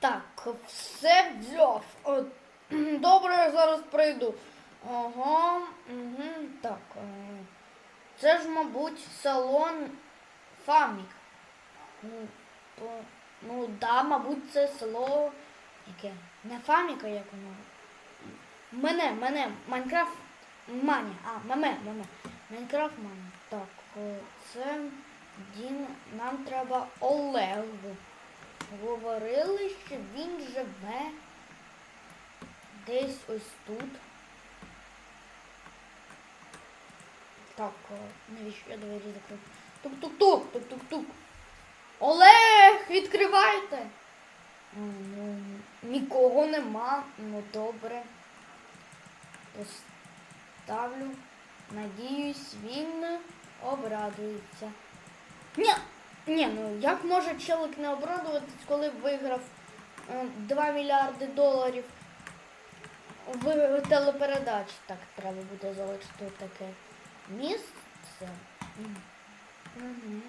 Так, все взяв. Добре, я зараз прийду. Ага, угу, так. е, Це ж, мабуть, салон Фамік. Ну, ну да, мабуть, це село. Яке? Не Фаміка, як воно. Мене, мене, Майнкрафт Мані. А, меме, меме. Майнкрафт Мані. Так, е, це Дін. Нам треба Олегу. Говорили, що він живе десь ось тут. Так, е, навіщо я двері закрив? Тук-тук-тук, тук-тук-тук. Олег, відкривайте. Ну, нікого нема. Ну добре. Поставлю. Надіюсь, він обрадується. Ні, ні, ну як може чоловік не обрадуватись, коли виграв е, 2 мільярди доларів в телепередачі? Так, треба буде залишити таке місце. Угу.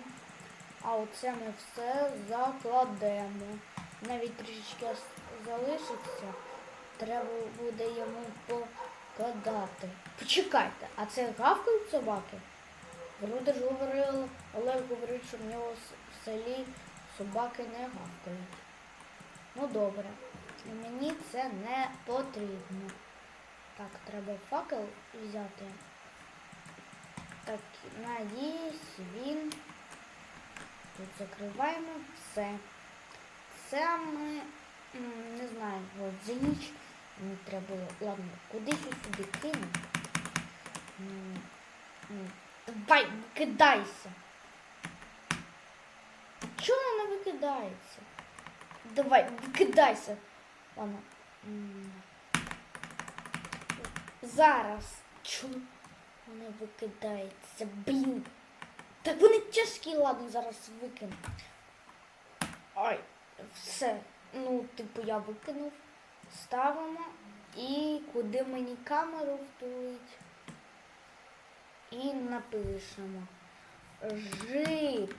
А оце ми все закладемо. Навіть трішечки залишиться. Треба буде йому покладати. Почекайте, а це гавкають собаки? Люди ж говорили, Олег говорить, що в нього в селі собаки не гавкають. Ну добре. Мені це не потрібно. Так, треба факел взяти. Так, надіюсь, він. Тут закриваємо все. Це ми не знаю, от за ніч мені треба було. Ладно, кудись сюди кину. Давай, викидайся. Чого вона не викидається? Давай, викидайся. Ладно. Зараз. Чому вона викидається? Блін. Так вони тяжкі, ладно, зараз викину. Ой, все. Ну, типу, я викинув. Ставимо. І куди мені камеру втулить? І напишемо. Жит.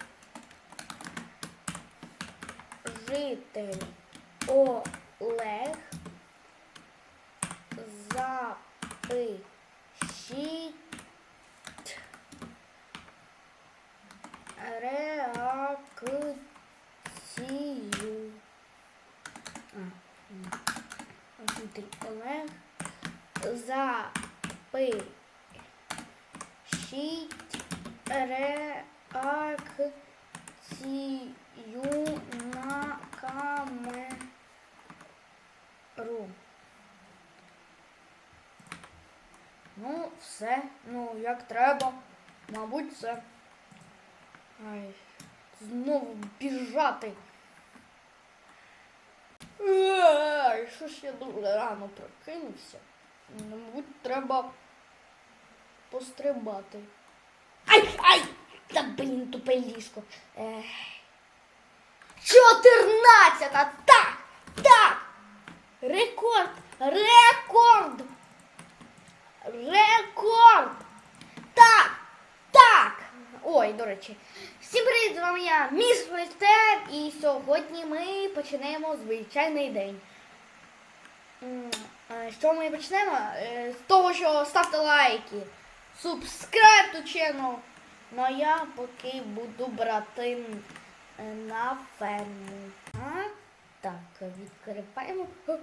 Житель Олег. Запишіть реакцію. А. Житель Олег. Запишіть реакцію на камеру. Ну, все. Ну, як треба. Мабуть, все. Ай, знову біжати. Ай, що ж я дуже рано прокинувся. Ну, Мабуть, треба пострибати. Ай, ай! Та блін, тупе ліжко. Чотирнадцята! Так! Так! Рекорд! Рекорд! Рекорд! Так! Так! Ой, до речі. Всім привіт, з вами я, Міс Флестер, і сьогодні ми почнемо звичайний день. Е, чого ми почнемо? Е, З того, що ставте лайки, subscribe to channel. Ну я поки буду брати е, на ферму. А? Так, відкриваємо.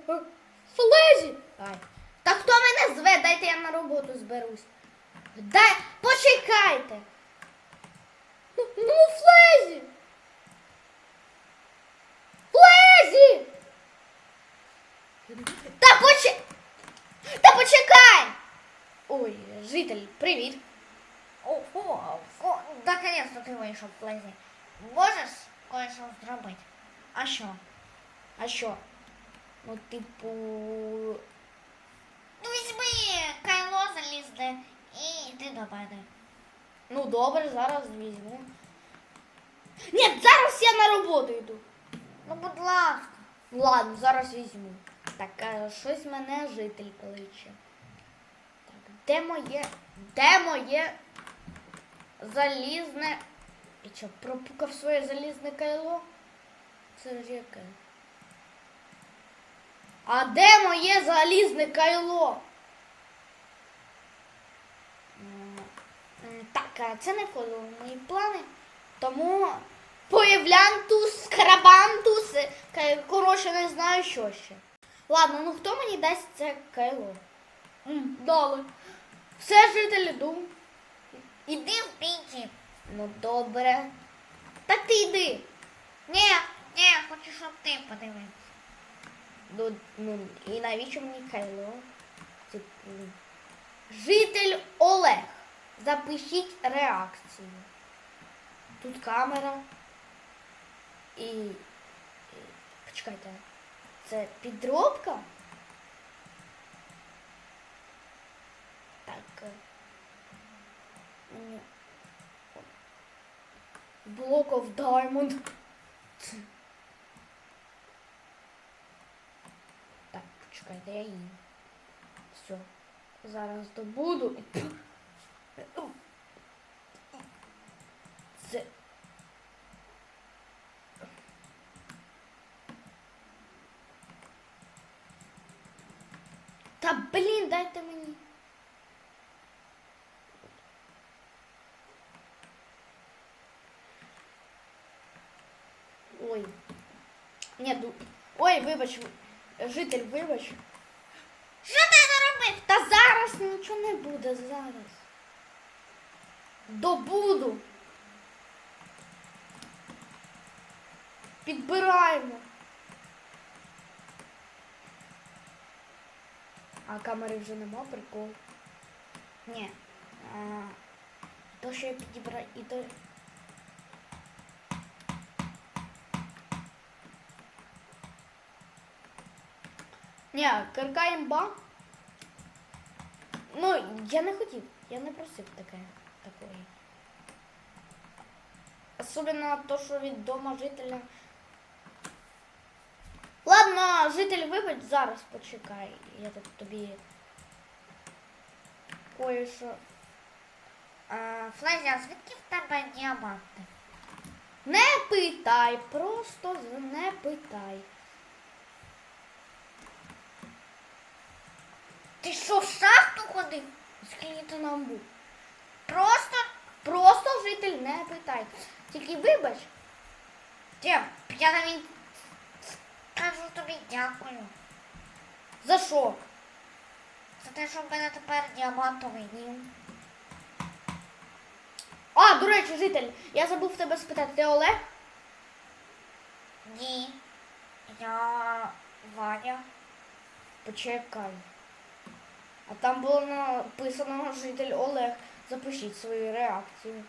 Флезі! Ай. Та хто мене зве? Дайте я на роботу зберусь. Дай, почекайте. Ну, ну Флезі! Флезі! Та поче... Та почекай! Ой, житель, привіт. О, о, о, наконец-то ти вийшов, Флезі. Можеш кое-що зробити? А що? А що? Ну, типу. Ну візьми кайло залізне і йди до мене. Ну добре, зараз візьму. Ні, зараз я на роботу йду. Ну, будь ласка. Ладно, зараз візьму. Так, а щось мене житель кличе. Де моє. Де моє залізне. І що, пропукав своє залізне кайло? Це яке? А де моє залізне кайло? Так, це не входило в мої плани. Тому появлянтус, карабантус, коротше, не знаю, що ще. Ладно, ну хто мені дасть це кайло? Дали. Все жителі дум. Іди в піті. Ну добре. Так ти йди. Ні, ні, я хочу, щоб ти подивився. Ну, ну і навіщо мені кайло? Типу, Житель Олег. Запишіть реакцію. Тут камера. І- Почекайте. Це підробка? Так. е, ні. Block of Diamond. Так, почекайте, я їм. Все. Зараз добуду. Це. Та блін, дайте мені. Ой. Ні, ду... Ой, вибач, житель, вибач. Що ти наробив? Та зараз нічого не буде зараз. Добуду. Підбираємо. А камери вже нема, прикол. Ні. А, то, що я підібраю, і то. Ні, кирка імба. Ну, я не хотів, я не просив таке, такої. Особливо то, що від дома жителя. Ладно, житель, вибач, зараз почекай. Я тут тобі кое-що. А, Флезя, звідки в тебе діаманти? Не питай, просто не питай. Ти що, в шахту ходив? Скільки нам був? Просто Просто житель не питай. Тільки вибач, Дім, я навіть кажу тобі дякую. за що? За те, що в мене тепер діамантовий дім. А, до речі, житель, я забув тебе спитати, ти Олег? Ні. Я Ваня. Почекай. А там було написано житель Олег. Запишіть свою реакцію.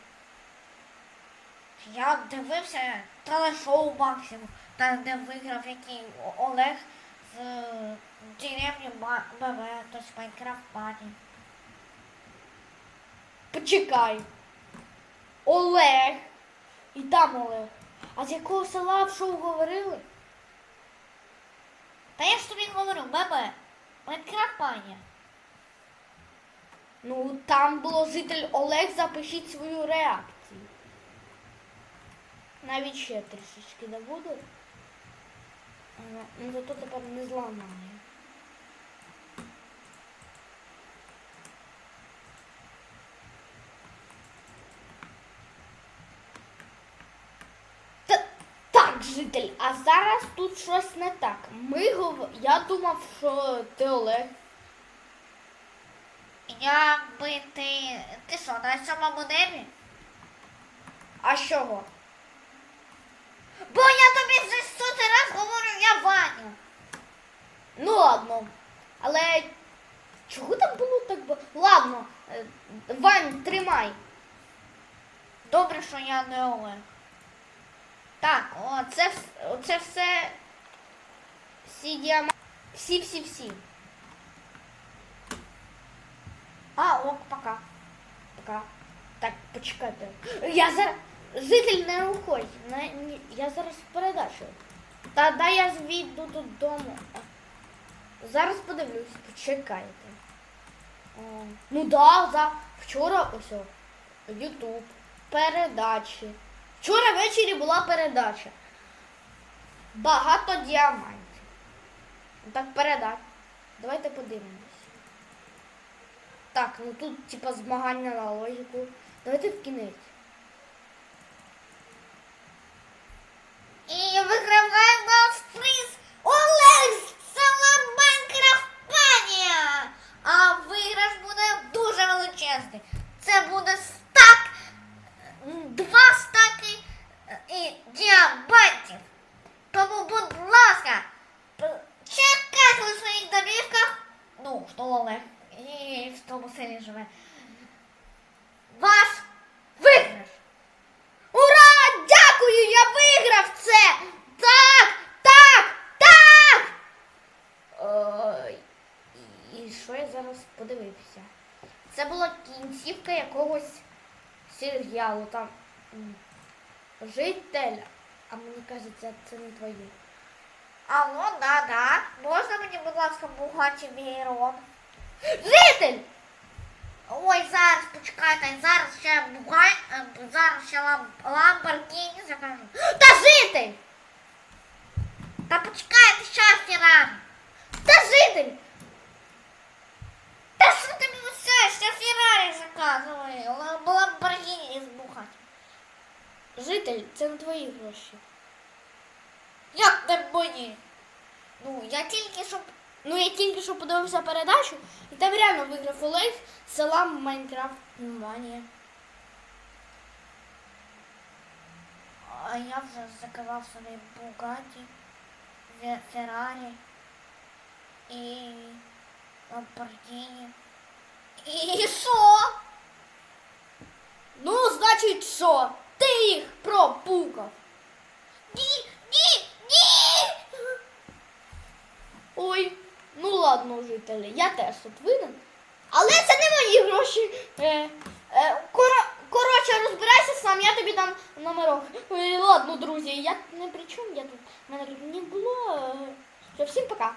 Я дивився телешоу максимум, там де виграв який Олег з деревні БВ, тобто Майнкрафт Бані. Почекай. Олег. І там Олег. А з якого села в шоу говорили? Та я ж тобі говорю, ББ, Майнкрафт Бані. Ну, там було житель Олег, запишіть свою реакцію. Навіть ще трішечки добуду. Ну, зато тепер не зламаю. Житель, а зараз тут щось не так. Ми. Я думав, що ти Олег. Якби ти. Ти що, на сьомому небі? А з чого? Бо я тобі вже сотий раз говорю, я Ваня. Ну ладно. Але чого там було так багато? Ладно, е, Вань, тримай. Добре, що я не Олег. Так, о, це, вс- оце все. Всі діаманти. Всі, всі, всі. А, ок, пока. Пока. Так, почекайте. Я зараз. Житель не уходь. Я зараз передачу. Дай я звідду додому. Зараз подивлюсь, почекайте. Ну да, за вчора ось. Ютуб. Передачі. Вчора ввечері була передача. Багато діамантів. Так, передай. Давайте подивимось. Так, ну тут типа змагання на логіку. Давайте в кінець. І виграває наш приз Олег з села Майнкрафтпанія. А виграш буде дуже величезний. Це буде стак, м, два стаки е, і діамантів. Тому, будь ласка, п- чекайте у своїх домівках. Ну, хто Олег і в тому селі живе. Ваш виграш. Ура! Дякую! Я виграв це! Так! Так! Так! Ой, і що я зараз подивився? Це була кінцівка якогось серіалу там. Житель. А мені кажеться, це не твоє. Алло, да-да. Можна мені, будь ласка, Бугаті Вейрон? Житель! Ой, зараз почекайте, зараз ще Бугай, е, зараз ще лам, Ламборгіні закажу. Та житель! Та почекайте, щастя рано. Та житель! Та що ти мені все, Феррарі заказували, Лам- Ламборгіні з Бугаті. Житель, це не твої гроші. Як не мені? Ну, я тільки щоб Ну я тільки що подивився передачу, і там реально виграв Олег з села Майнкрафт Манія. А я вже заказав собі Бугаті, Фе- Феррарі і Ламборгіні. І що? Ну, значить, що? Ти їх пропукав. Ні, ні, ні! Ой, ну ладно, жителі, я теж тут винен. Але це не мої гроші. Е, е, коро, коротше, розбирайся сам, я тобі дам номерок. Ой, ладно, друзі, я не при чому, я тут, мене тут не було. Е, Все, всім пока.